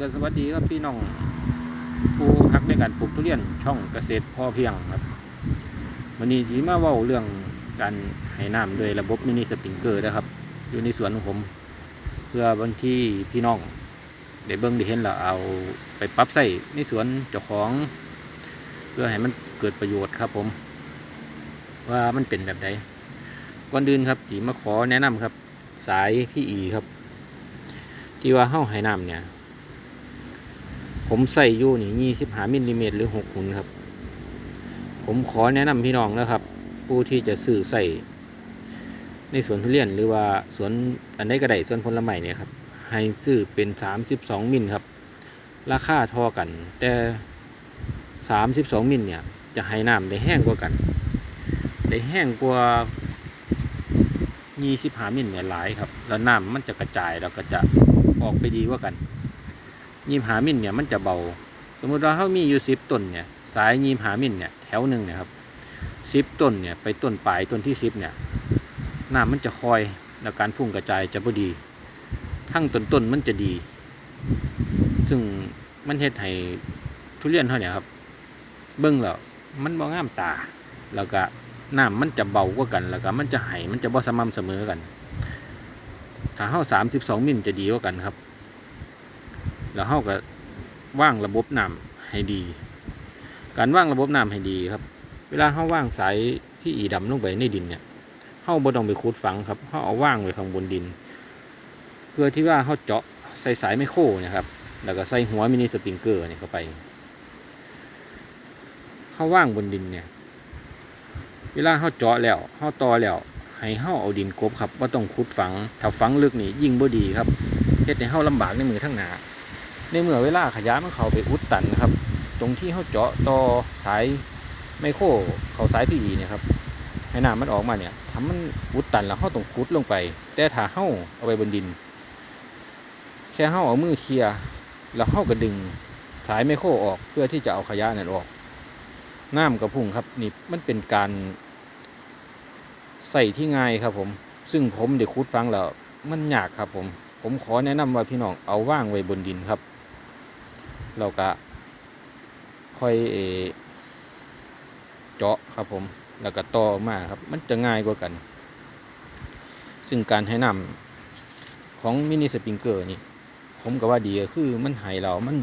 ก็สวัสดีครับพี่น้องผู้ฮักในการปลูกทุเรียนช่องเกษตรพอเพียงครับวันนี้สีมาว้าเรื่องการให้น้ำด้วยระบบมินิสปริงเกอร์นะครับ อยู่ในสวนของผม เพื่อบางที่พี่น้องได้เบิ่งได้เห็นแล้วเอาไปปรับใส่ในสวนเจ้าของ เพื่อให้มันเกิดประโยชน์ครับผม ว่ามันเป็นแบบใดก่อนอื่นครับจีมาขอแนะนำครับ สายพี่อีครับ ที่ว่าเฮ้าให้น้ำเนี่ย ผมใส่อยู่นี่ยี่สิบห้ามิลลิเมตรหรือหกหุนครับ ผมขอแนะนำพี่น้องนะครับ ผู้ที่จะซื้อใส่ในสวนทุเรียนหรือว่าสวนอันใดก็ไดสวนผลไม้เนี่ยครับให้ซื้อเป็นสามสิบสองมิลครับ ราคาทอกัน แต่สามสิบสองมิลเนี่ย จะให้น้ำได้แห้งกว่ากัน ได้แห้งกว่ายี่สิบห้ามิลเนี่ยหลายครับ แล้วน้ำมันจะกระจายแล้วก็จะออกไปดีกว่ากัน ยี่หามิลเนี่ยมันจะเบา สมมติว่าเขามีอยู่สิบต้นเนี่ยสายยี่หามิลเนี่ยแถวหนึ่งเนี่ยครับสิบต้นเนี่ยไปต้นปลายต้นที่สิบเนี่ยน้ำมันจะคอยแล้วการฟุ้งกระจายจะพอดี ทั้งต้นต้นมันจะดี ซึ่งมันเฮ็ดให้ทุเรียนเขาเนี่ยครับ เบิ้งแล้วมันบ่งามตา แล้วก็น้ำมันจะเบากว่ากัน แล้วก็มันจะไหมันจะบ่สม่ำเสมอกัน ถ้าเฮาสามสิบสองมิลจะดีกว่ากันครับ แล้วเฮาก็ว่างระบบน้ำให้ดี การว่างระบบน้ำให้ดีครับ เวลาเฮาว่างสายพี่อีดำลงไปในดินเนี่ยเฮาบ่ต้องไปขุดฝังครับเฮาเอาว่างไว้ข้างบนดิน เพื่อที่ว่าเฮาเจาะใส่สายไมโครเนะครับแล้วก็ใส่หัวมินิสปริงเกอร์เนี่ยเข้าไปเฮาว่างบนดินเนี่ย เวลาเฮาเจาะแล้วเฮาต่อแล้วให้เฮาเอาดินกบครับว่าต้องขุดฝังถ้าฝังลึกนี่ยิ่งบ่ดีครับเฮ็ดให้เฮาลำบากในมือทั้งหนา ในเมื่อเวลาขยะมันเข้าไปอุดตันนะครับ ตรงที่เฮาเจาะต่อสายไมโครเข้าสายพีอีเนี่ยครับให้น้ำมันออกมาเนี่ยทำมันอุดตันแล้วเฮาต้องขุดลงไป แต่ถ้าเฮาเอาไว้บนดิน แค่เฮาเอามือเคลียแล้วเฮาก็ดึงสายไมโครออกเพื่อที่จะเอาขยะนั่นออกน้ำกระพุ่งครับนี่มันเป็นการใส่ที่ง่ายครับผม ซึ่งผมเด็กคุดฟังแล้วมันยากครับผม ผมขอแนะนำว่าพี่น้องเอาว่างไว้บนดินครับ เราก็ค่อยเจาะครับผม แล้วก็ต่อมาครับ มันจะง่ายกว่ากัน ซึ่งการให้น้ำของมินิสปริงเกอร์นี่ ผมก็ว่าดีคือมันให้เรามัน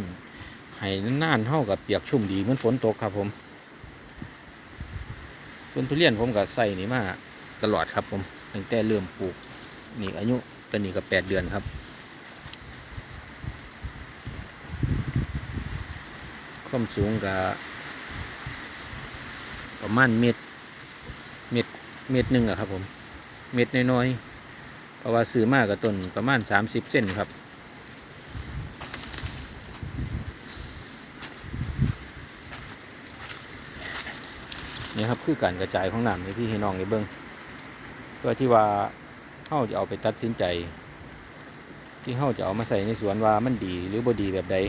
ให้นานๆเท่ากับเปียกชุ่มดีเหมือนฝนตกครับผมต้นทุเรียนผมก็ใส่นี่มาตลอดครับผมตั้งแต่เริ่มปลูกนี่อายุตอนนี้ก็แปดเดือนครับ ความสูงก็ประมาณเมตรเมตรเมตรหนึ่งอะครับ ผม เมตรน้อยๆเพราะว่าซื้อมากกับต้นประมาณสามสิบเส้นครับนี่ครับคือการกระจายของน้ำในพี่ให้น้องในเบิ้งเพื่อที่ว่าเขาจะเอาไปตัดสินใจ ที่เขาจะเอามาใส่ในสวนว่ามันดีหรือบ่ดีแบบใด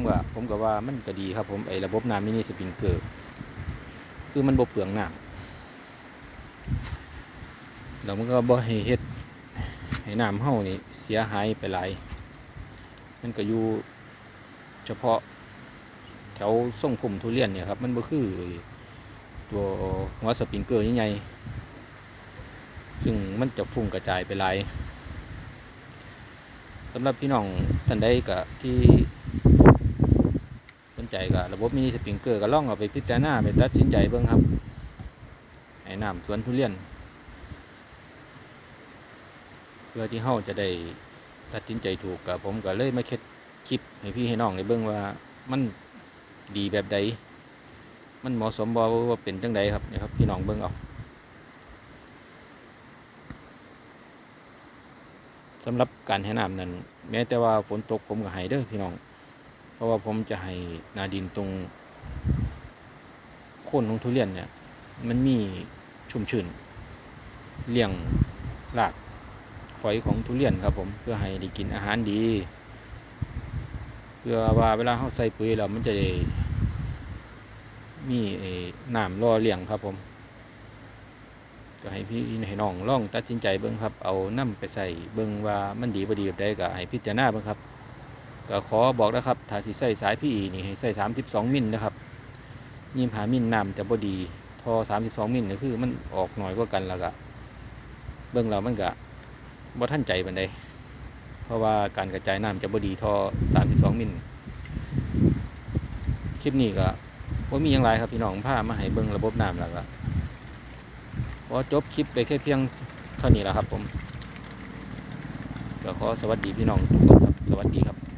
ผมก็ผมก็ว่ามันก็ดีครับผมไอ้ระบบน้ำมินิสปริงเกอร์คือมันบ่เปลืองน้ำแล้วมันก็บ่ให้เฮ็ดให้น้ำเฮานี่เสียหายไปหลายมันก็อยู่เฉพาะแถวส่งผมทุเรียนเนี่ยครับมันบ่คือตัวหัวสปริงเกอร์ใหญ่ๆซึ่งมันจะฟุ้งกระจายไปหลายสำหรับพี่น้องท่านใดก็ที่ ใจก็ระบบมินิสปริงเกอร์ก็ลองเอาไปพิจารณาไปตัดสินใจเบิ่งครับไอ้น้ำสวนทุเรียน เพื่อที่เฮาจะได้ตัดสินใจถูกกับผมก็เลยมาเค็ดคลิปให้พี่ให้น้องได้เบิ่งว่ามันดีแบบใดมันเหมาะสมบ่ว่าเป็นจังใดครับนี่ยครับพี่น้องเบิ่งเอาสำหรับการให้น้ำนั้นแม้แต่ว่าฝนตกผมก็ให้เด้อพี่น้อง ราะว่าผมจะให้นาดินตรงโคนของทุเรียนเนี่ย มันมีชุ่มชื้นเลี้ยงรากฝอยของทุเรียนครับผมเพื่อให้ได้กินอาหารดี เพื่อว่าเวลาเขาใส่ปุ๋ยแล้วมันจะได้มีน้ำรอเลี้ยงครับผม ก็ให้พี่ให้น้องล่องตัดสินใจเบิ้งครับ เอาน้ำไปใส่เบิ้งว่ามันดีบ่ดีแบบใดก็ให้พิจารณาเบิ้งครับ ก็ขอบอกนะครับถ้าสิใส่สายพี่นี่ให้ใส่32มิลนะครับยิมหามิลน้ำจะบ่ดีทอ32มิลก็คือมันออกหน่อยกว่ากันแล้วก็เบิ่งแล้วมันก็บ่ทันใจปานใดเพราะว่าการกระจายน้ำจะบ่ดีทอ32มิลคลิปนี้ก็บ่ามีหยังไรครับพี่น้องพามาให้เบิ่งระบบน้ำแล้วก็ขอจบคลิปไปแค่เพียงเท่านี้แหละครับผมก็ขอสวัสดีพี่น้องทุกคนครับ สวัสดีครับ